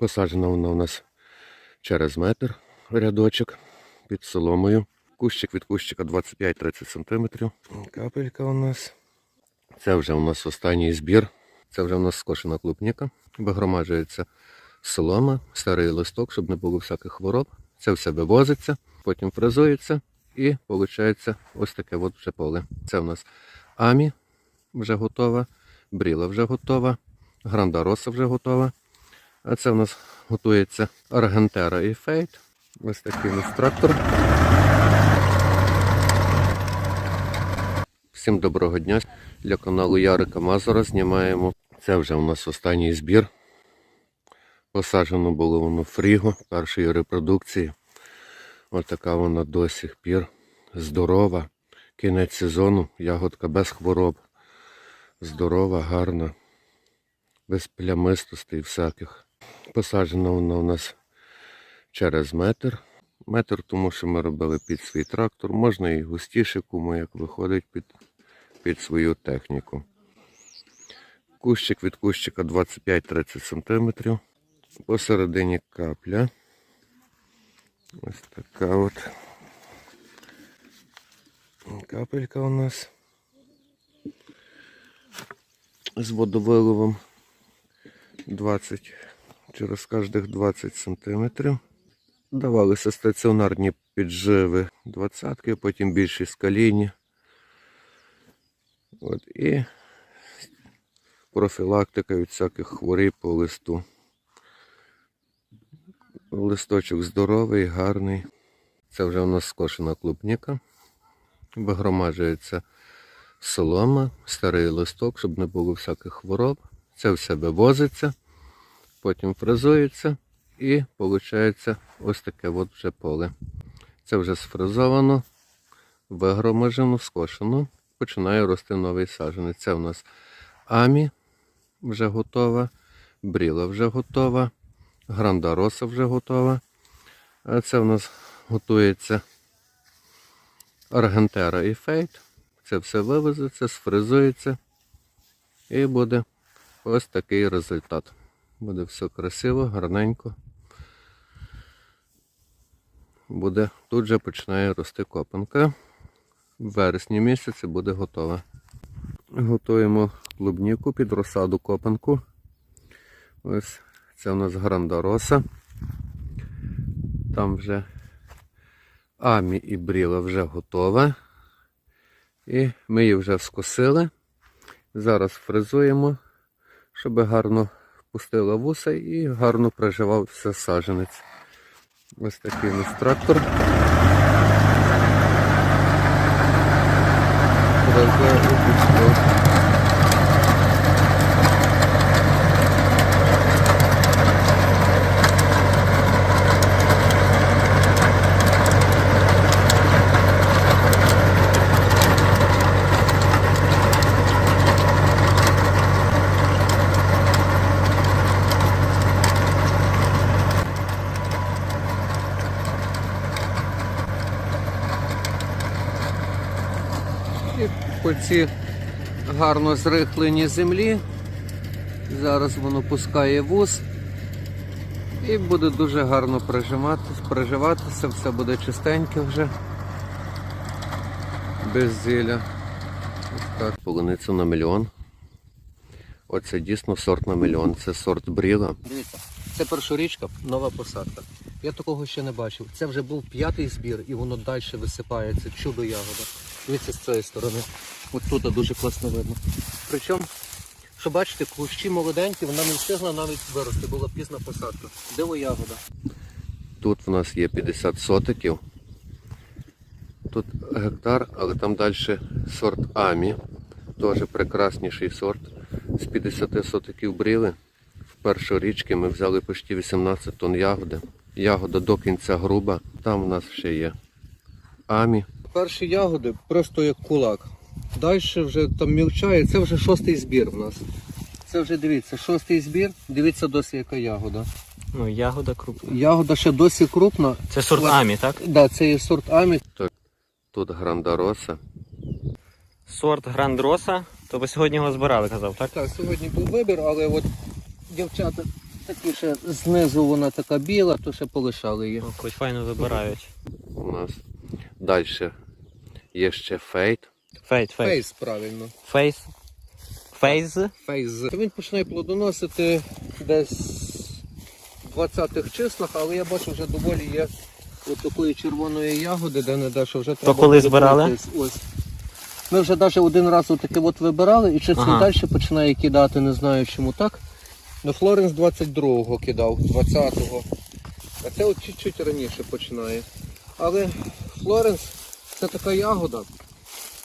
Посаджена вона у нас через метр рядочок під соломою. Кущик від кущика 25-30 см. Капелька у нас. Це вже у нас останній збір. Це вже у нас скошена клубніка. Вигромаджується солома, старий листок, щоб не було всяких хвороб. Це все вивозиться, потім фрезується і виходить ось таке от вже поле. Це у нас амі вже готова, бріла вже готова, грандароса вже готова. А це у нас готується аргентера і фейт. Ось такий у нас трактор. Всім доброго дня. Для каналу Ярика Мазура знімаємо. Це вже у нас останній збір. Посаджено було воно фріго першої репродукції. Ось така вона до сих пір здорова. Кінець сезону, ягодка без хвороб. Здорова, гарна, без плямистостей всяких. Посаджена вона у нас через метр. Метр, тому що ми робили під свій трактор. Можна і густіше, кому як виходить під, під свою техніку. Кущик від кущика 25-30 см. Посередині капля. Ось така от капелька у нас з водовиливом 20 через кожних 20 сантиметрів. Давалися стаціонарні підживи двадцятки, потім більші скалійні. От, і профілактика від всяких хворей по листу. Листочок здоровий, гарний. Це вже у нас скошена клубніка. Вигромаджується солома, старий листок, щоб не було всяких хвороб. Це все вивозиться, потім фрезується і виходить ось таке от вже поле. Це вже сфрезовано, вигромаджено, скошено. Починає рости новий саджанець. Це у нас амі вже готова, бріла вже готова, грандароса вже готова. А це у нас готується аргентера і фейт. Це все вивезеться, сфрезується і буде ось такий результат. Буде все красиво, гарненько. Буде, тут же починає рости копанка. В вересні місяці буде готова. Готуємо клубніку під розсаду копанку. Ось це у нас грандароса. Там вже амі і бріла вже готова. І ми її вже скосили. Зараз фрезуємо, щоб гарно впустила вуса і гарно проживався саджанець. Ось такий у нас трактор. Фрезе випустив. І по ці гарно зрихлені землі. Зараз воно пускає вуз і буде дуже гарно прижиматися, приживатися, все буде чистеньке вже. Без зілля. Ось так. Полуницю на мільйон. Оце дійсно сорт на мільйон. Це сорт бріла. Дивіться, це першорічка, нова посадка. Я такого ще не бачив. Це вже був п'ятий збір і воно далі висипається. Чудо ягода. Дивіться з цієї сторони. От тут дуже класно видно. Причому, що бачите, кущі молоденькі, вона не встигла навіть вирости, була пізна посадка. Диво ягода. Тут в нас є 50 сотиків. Тут гектар, але там далі сорт Амі. Теж прекрасніший сорт. З 50 сотиків бріли. В першорічки ми взяли почти 18 тонн ягоди. Ягода до кінця груба. Там у нас ще є Амі. Перші ягоди просто як кулак. Далі вже там мілчає. Це вже шостий збір в нас. Це вже дивіться, шостий збір. Дивіться досі яка ягода. Ну, ягода крупна. Ягода ще досі крупна. Це сорт Амі, так? Да, це є сорт Амі. Тут грандароса. Сорт Грандроса. То ви сьогодні його збирали, казав, так? Так, сьогодні був вибір, але от дівчата Такі ще знизу вона така біла, то ще полишали її. Хоч файно вибирають. У нас далі є ще фейт. Фейт, фейт. Фейс, правильно. Фейс. Фейз. Фейз. Він починає плодоносити десь в 20-х числах, але я бачу вже доволі є от такої червоної ягоди, де не де, що вже треба. коли збирали? Ось. Ми вже навіть один раз таке от вибирали і щось Ага. далі починає кидати, не знаю чому так. Ну Флоренс 22-го кидав, 20-го. А це от чуть-чуть раніше починає. Але Флоренс це така ягода, по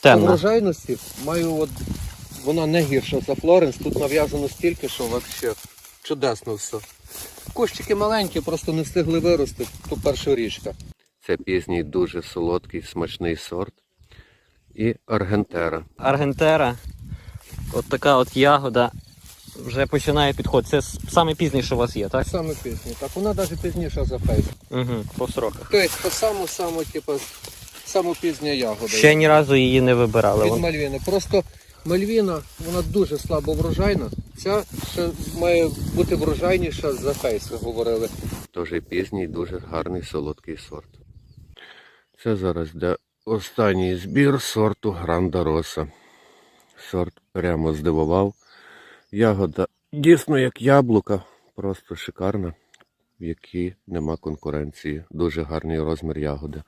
Темна. врожайності маю от вона не гірша за Флоренс. Тут нав'язано стільки, що взагалі чудесно все. Кущики маленькі, просто не встигли вирости, то перша річка. Це пізній дуже солодкий, смачний сорт. І аргентера. Аргентера. От така от ягода вже починає підходити. Це с- саме пізніше у вас є, так? Саме пізній. Так, вона навіть пізніша за фейс. Угу, по сроках. Тобто, саму, саму, типу, саму пізня ягода. Ще ні разу її не вибирали. від Вон- Мальвіни. Просто Мальвіна, вона дуже слабо врожайна. Ця ще має бути врожайніша за фейс, ви говорили. І пізній, дуже гарний солодкий сорт. Це зараз де останній збір сорту Гранда Роса. Сорт прямо здивував. Ягода дійсно як яблука, просто шикарна, в якій нема конкуренції. Дуже гарний розмір ягоди.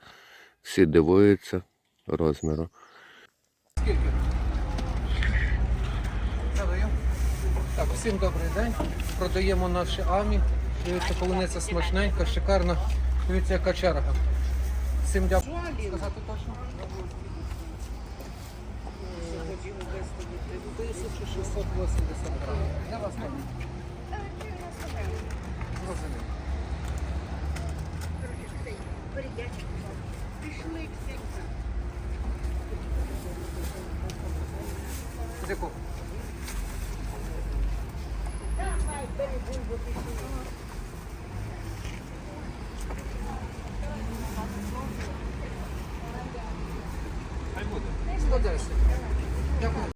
Всі дивуються розміру. Так, всім добрий день. Продаємо наші амі. Дивіться, полуниця смачненька, шикарна. Дивіться, яка черга. Всім дякую. Сказати точно? 1680 грамів.